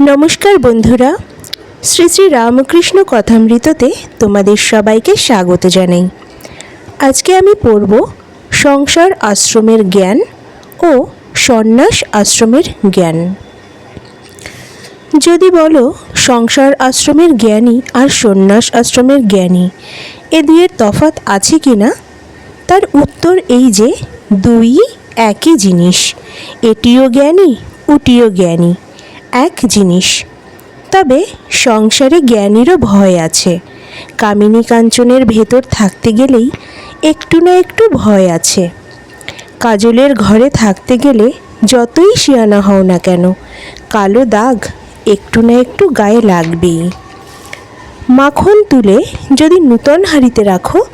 নমস্কার বন্ধুরা, শ্রী শ্রী রামকৃষ্ণ কথামৃততে তোমাদের সবাইকে স্বাগত জানাই। আজকে আমি পড়ব সংসার আশ্রমের জ্ঞান ও সন্ন্যাস আশ্রমের জ্ঞান। যদি বলো সংসার আশ্রমের জ্ঞানী আর সন্ন্যাস আশ্রমের জ্ঞানী, এ দুয়ের তফাৎ আছে কি না? তার উত্তর এই যে দুই একই জিনিস। এটিও জ্ঞানী, উটিও জ্ঞানী। এক জিনিস। তবে সংসারে জ্ঞানীরও ভয় আছে। কামিনী কাঞ্চনের ভেতর থাকতে গেলেই একটু না একটু ভয় আছে। কাজলের ঘরে থাকতে গেলে যতই শিয়ানা হও না কেন, কালো দাগ একটু না একটু গায়ে লাগবেই। মাখন তুলে যদি নূতন হাঁড়িতে রাখো,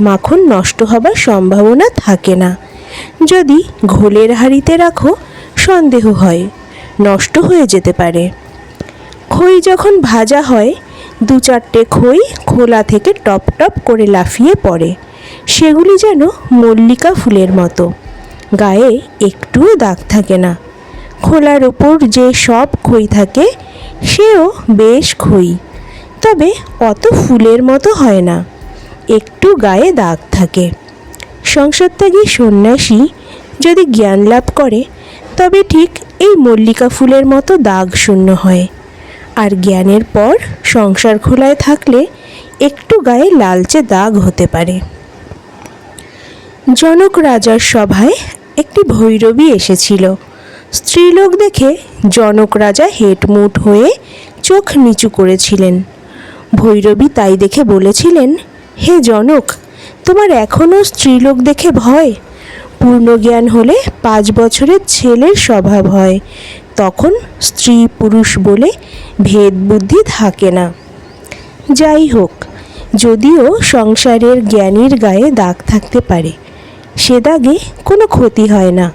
মাখন নষ্ট হবার সম্ভাবনা থাকে না। যদি ঘোলের হাঁড়িতে রাখো, সন্দেহ হয়। নষ্ট হয়ে যেতে পারে। খই যখন ভাজা হয়, দু চারটে খই খোলা থেকে টপ টপ করে লাফিয়ে পড়ে। সেগুলি যেন মল্লিকা ফুলের মতো। গায়ে একটুও দাগ থাকে না। খোলার ওপর যে সব খই থাকে, সেও বেশ খই। তবে অত ফুলের মতো হয় না। একটু গায়ে দাগ থাকে। সংসারত্যাগী সন্ন্যাসী যদি জ্ঞান লাভ করে, তবে ঠিক এই মল্লিকা ফুলের মতো দাগ শূন্য হয়। আর জ্ঞানের পর সংসার খোলায় থাকলে একটু গায়ে লালচে দাগ হতে পারে। জনক রাজার সভায় একটি ভৈরবী এসেছিল। স্ত্রীলোক দেখে জনক রাজা হেটমুট হয়ে চোখ নিচু করেছিলেন। ভৈরবী তাই দেখে বলেছিলেন, হে জনক, তোমার এখনও স্ত্রীলোক দেখে ভয়? পূর্ণ জ্ঞান হলে পাঁচ বছরের ছেলের স্বভাব হয়। তখন স্ত্রী পুরুষ বলে ভেদ বুদ্ধি থাকে না। যাই হোক, যদিও সংসারের জ্ঞানীর গায়ে দাগ থাকতে পারে, সে দাগে কোনো ক্ষতি হয় না।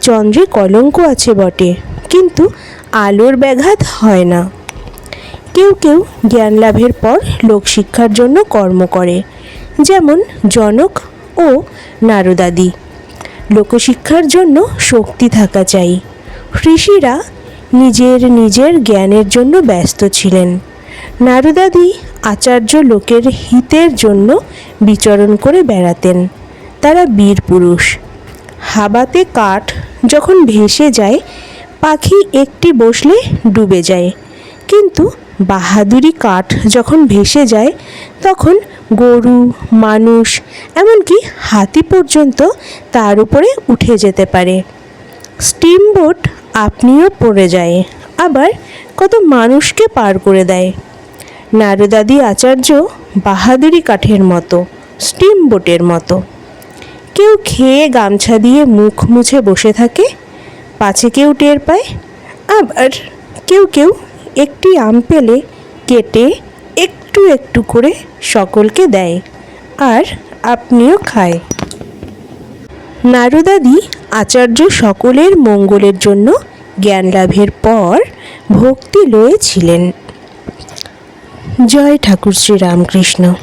চন্দ্রে কলঙ্ক আছে বটে, কিন্তু আলোর ব্যাঘাত হয় না। কেউ কেউ জ্ঞান লাভের পর লোকশিক্ষার জন্য কর্ম করে, যেমন জনক ও নারদাদি। লোকশিক্ষার জন্য শক্তি থাকা চাই। ঋষিরা নিজের নিজের জ্ঞানের জন্য ব্যস্ত ছিলেন। নারদাদি আচার্য লোকের হিতের জন্য বিচরণ করে বেড়াতেন। তারা বীর পুরুষ। হাবাতে কাঠ যখন ভেসে যায়, পাখি একটি বসলে ডুবে যায়। কিন্তু বাহাদুরি কাঠ যখন ভেসে যায়, তখন গরু, মানুষ, এমনকি হাতি পর্যন্ত তার উপরে উঠে যেতে পারে। স্টিমবোট আপনিও পড়ে যায়, আবার কত মানুষকে পার করে দেয়। নারদাদি আচার্য বাহাদুরি কাঠের মতো স্টিমবোটের মতো। কেউ খেয়ে গামছা দিয়ে মুখ মুছে বসে থাকে, পাছে কেউ টের পায়, আবার কেউ কেউ একটি আম পেলে কেটে একটু একটু করে সকলকে দেয় আর আপনিও খায়। নারদাদি আচার্য সকলের মঙ্গলের জন্য জ্ঞান লাভের পর ভক্তি লয়েছিলেন। জয় ঠাকুর শ্রী রামকৃষ্ণ।